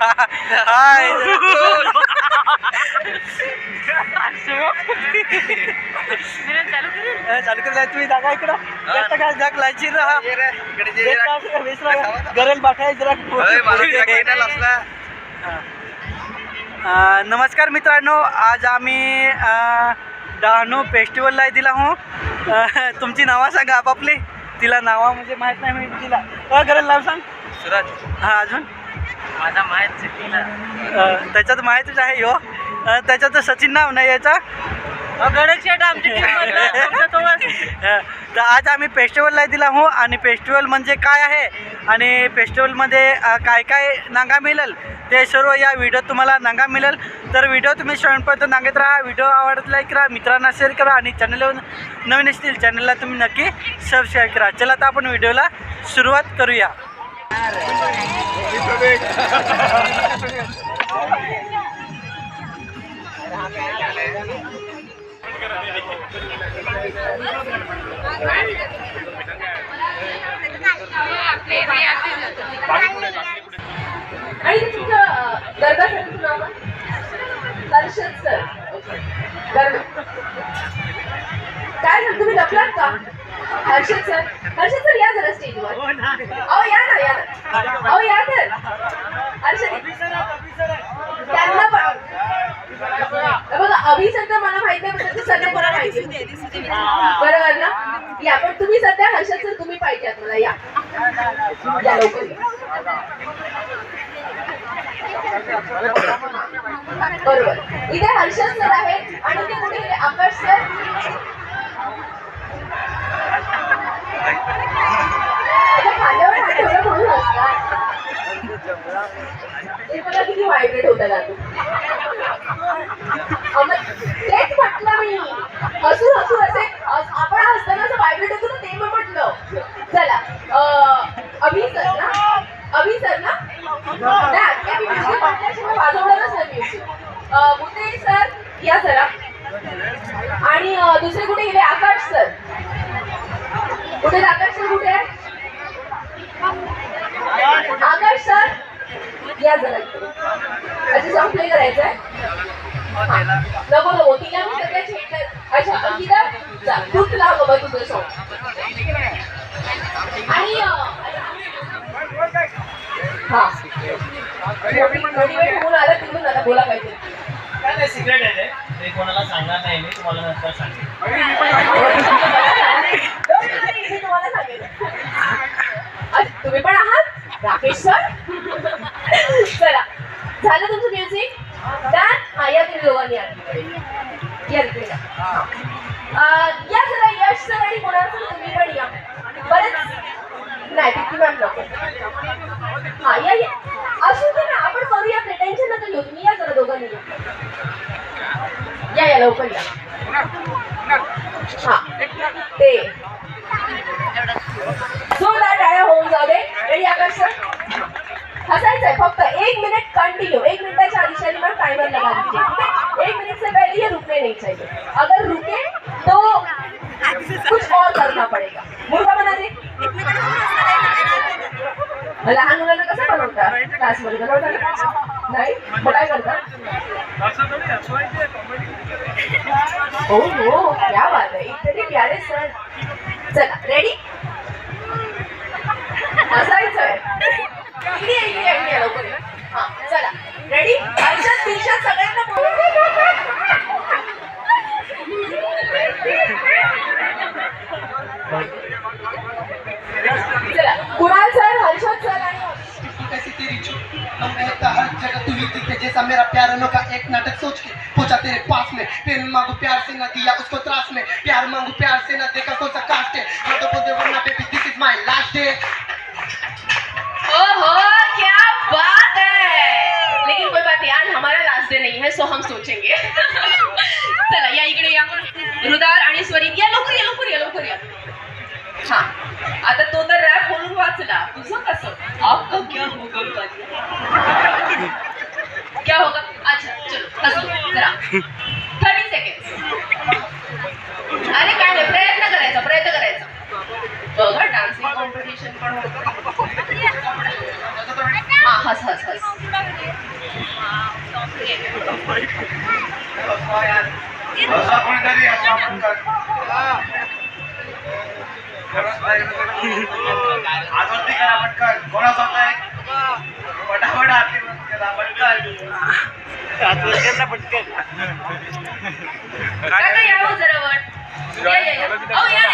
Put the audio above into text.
हाय चालू कर तुम्ही जागा इकडं. जास्त काय जाग लायची राहा गरल बाठाय जरा नमस्कार मित्रांनो आज आम्ही डहाणू फेस्टिवलला दिला हो. तुमची नावं सांगा आपापली. तिला नावा म्हणजे माहीत नाही मी तिला. अ गरल नाव सांग. सुरज. हा अजून? माझा माहीत सिटीला अ, त्याच्यात माहीतच आहे हो अ, त्याच्यात सचिन नाव नाही याचा. गणेश शेट आमच्या अ, तर आज आम्ही फेस्टिवलला दिला हो आणि फेस्टिवल म्हणजे काय आहे? आणि फेस्टिवलमध्ये काय काय नांगा मिळेल? ते सर्व या व्हिडिओत तुम्हाला नांगा मिळेल. तर व्हिडिओ तुम्ही शेवटपर्यंत नांगत राहा. व्हिडिओ आवडत लाईक करा मित्रांना शेअर करा आणि चॅनलवर नवीन असतील चॅनलला तुम्ही नक्की सबस्क्राईब करा. चला आता आपण व्हिडिओला सुरुवात करूया. आणि ते तुमचं अं, गर्भासाठी नाव आहे? सर काय झालं तुम्ही लपलात का हर्षद सर हर्षद सर या जरा स्टेजवर अहो या ना या ना अहो या तर हर्षद त्यांना पण हे बघा अभि सध्या मला माहिती आहे पण त्यांचं सध्या मला माहिती आहे. बरोबर ना? या पण तुम्ही सध्या हर्षद सर तुम्ही पाहिजे आहात मला या. या लवकर. बरोबर. इथे हर्षद सर आहेत आणि ते कुठे? गेले आकाश सर? आता खांद्यावर हात ठेवला म्हणून किती व्हायब्रेट होतं दादू अमर तेच म्हटलं मी हसू हसू असे हस- आपण हसताना असं व्हायब्रेट होतं ना ते मी म्हटलं चला अं, अभि सर ना अभि सर ना नाही आता मी music म्हटल्याशिवाय वाजवणारच नाही music. अं, भुते सर या जरा आणि अं, दुसरे कुठे गेले आकाश सर कुठे आहेत आकाश सर कुठे? आकाश सर? या जरा अच्छा सॉन्ग प्ले करायचं आहे नको नको तिला मी सगळ्या अच्छा तिला जा तू तुला बाबा तुझं सॉन्ग आणि हा. मोटिवेट होऊन आला? तिकडून आता बोला पाहिजे. काय नाही सिक्रेट आहे ते. कोणाला सांगणार नाही मी तुम्हाला नंतर सांगेन. तुम्हाला सांगेल अरे तुम्ही पण आहात? राकेश सर? चला. झालं तुमचं म्युझिक डन हा या तुम्ही दोघांनी या. इकडे. या. या. जरा यश सर आणि कुणाल सर तुम्ही पण या. बरेच? नाही ती मॅम नको. हा या या. असू दे ना आपण करूया ते टेन्शन नका घेऊ तुम्ही या जरा दोघांनी या या लवकर या. हा ते. जोरदार टाळ्या होऊन जाऊ दे. रेडी सर हसायचंय फक्त एक मिनिट कंटिन्यू एक मिनटाच्या शैली मैम टाइमर लगा दीजिए ठीक है एक मिनट से पहले ये रुकने नहीं चाहिए. अगर रुके तो कुछ और करना पड़ेगा. मुलगा बना दे. लहान मुलांना कसं बनवता? क्लासमध्ये बनवता का? नाही? मग काय करता? हो हो क्या बात है जैसा मेरा प्यार। अनोखा एक नाटक सोच के पहुँचा तेरे पास में। प्रेम मांगू प्यार से न दिया उसको त्रास में। प्यार मांगू प्यार से न देखा है? तो लेकिन कोई बात नहीं लास्ट डे सोचेंगे। चला, या इकडे या रुदार आणि स्वरित या या या या आपका क्या होगा क्या होगा? अच्छा चलो हसू जरा। थर्टी सेकंड अरे काय नाही प्रयत्न करायचा प्रयत्न करायचा। बघा डान्सिंग कॉम्पिटिशन पण होतं. हा हस हस हस. असा कोणीतरी असा पटकन आरती करा पटकन कोणाचा होत आहे पटापट आरती करा पटकन काका या. हो जरा या